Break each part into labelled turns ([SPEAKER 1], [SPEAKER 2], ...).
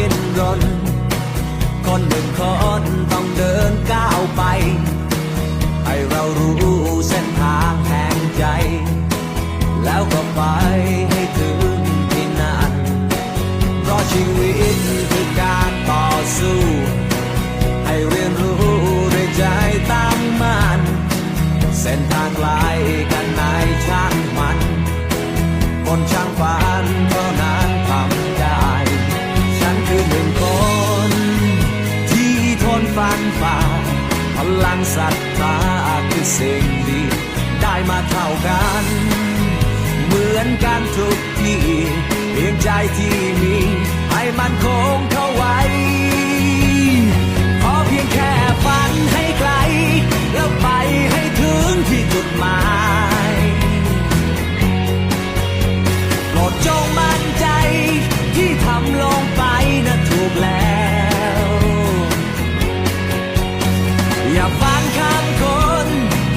[SPEAKER 1] ดิ้นรน คนหนึ่งคนต้องเดินก้าวไป ให้เรารู้เส้นทางแห่งใจ แล้วก็ไปให้ถึงที่นั่นเพราะชีวิต เท่ากัน เหมือนกันทุกที่เพียงใจที่มี ให้มันคงเข้าไว้ขอเพียงแค่ฝันให้ไกล แล้วไปให้ถึงที่จุดหมายโปรดจงมั่นใจที่ทำลงไปนะถูกแล้ว อย่าฟังคำคน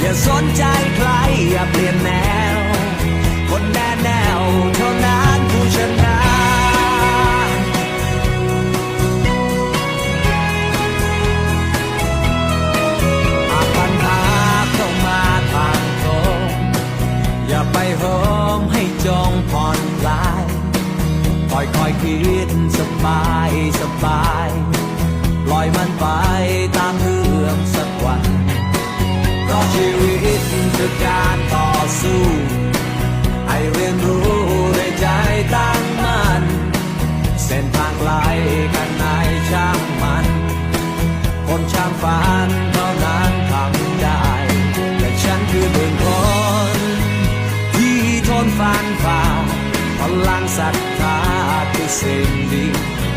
[SPEAKER 1] อย่าสนใจใครอย่าเปลี่ยนแนว คนแน่แนวเท่านั้นผู้ชนะปัญหาเข้ามาทางตรงอย่าไปโหมให้จงผ่อนคลายค่อยค่อยๆคิดสบายสบาย คือการต่อสู้ให้เรียนรู้ด้วยใจตั้งมั่นเส้นทางไกลกันไหนช่างมัน คนช่างฝันเท่านั้นทำได้ แต่ฉันคือหนึ่งคน ที่ทนฟันฝ่าพลังศรัทธาคือสิ่งดี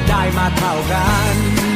[SPEAKER 1] ได้มาเท่ากัน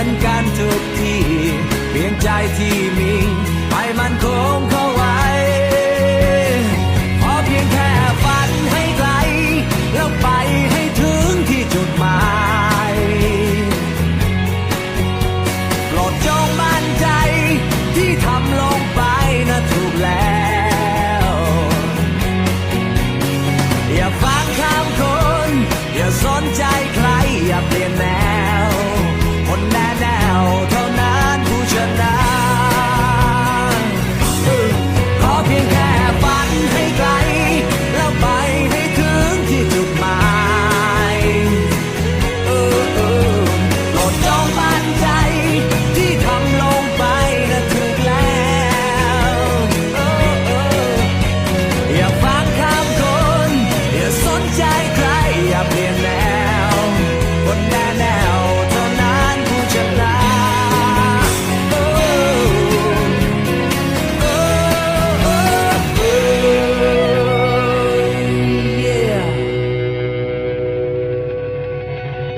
[SPEAKER 1] อนกันทุกทีเพียงใจที่มีไปมันคงเข้าไว้พอเพียงแค่ฝันให้ไกล แล้วไปให้ถึงที่จุดหมายโปรดจงมั่นใจที่ทำลงไปนะถูกแล้ว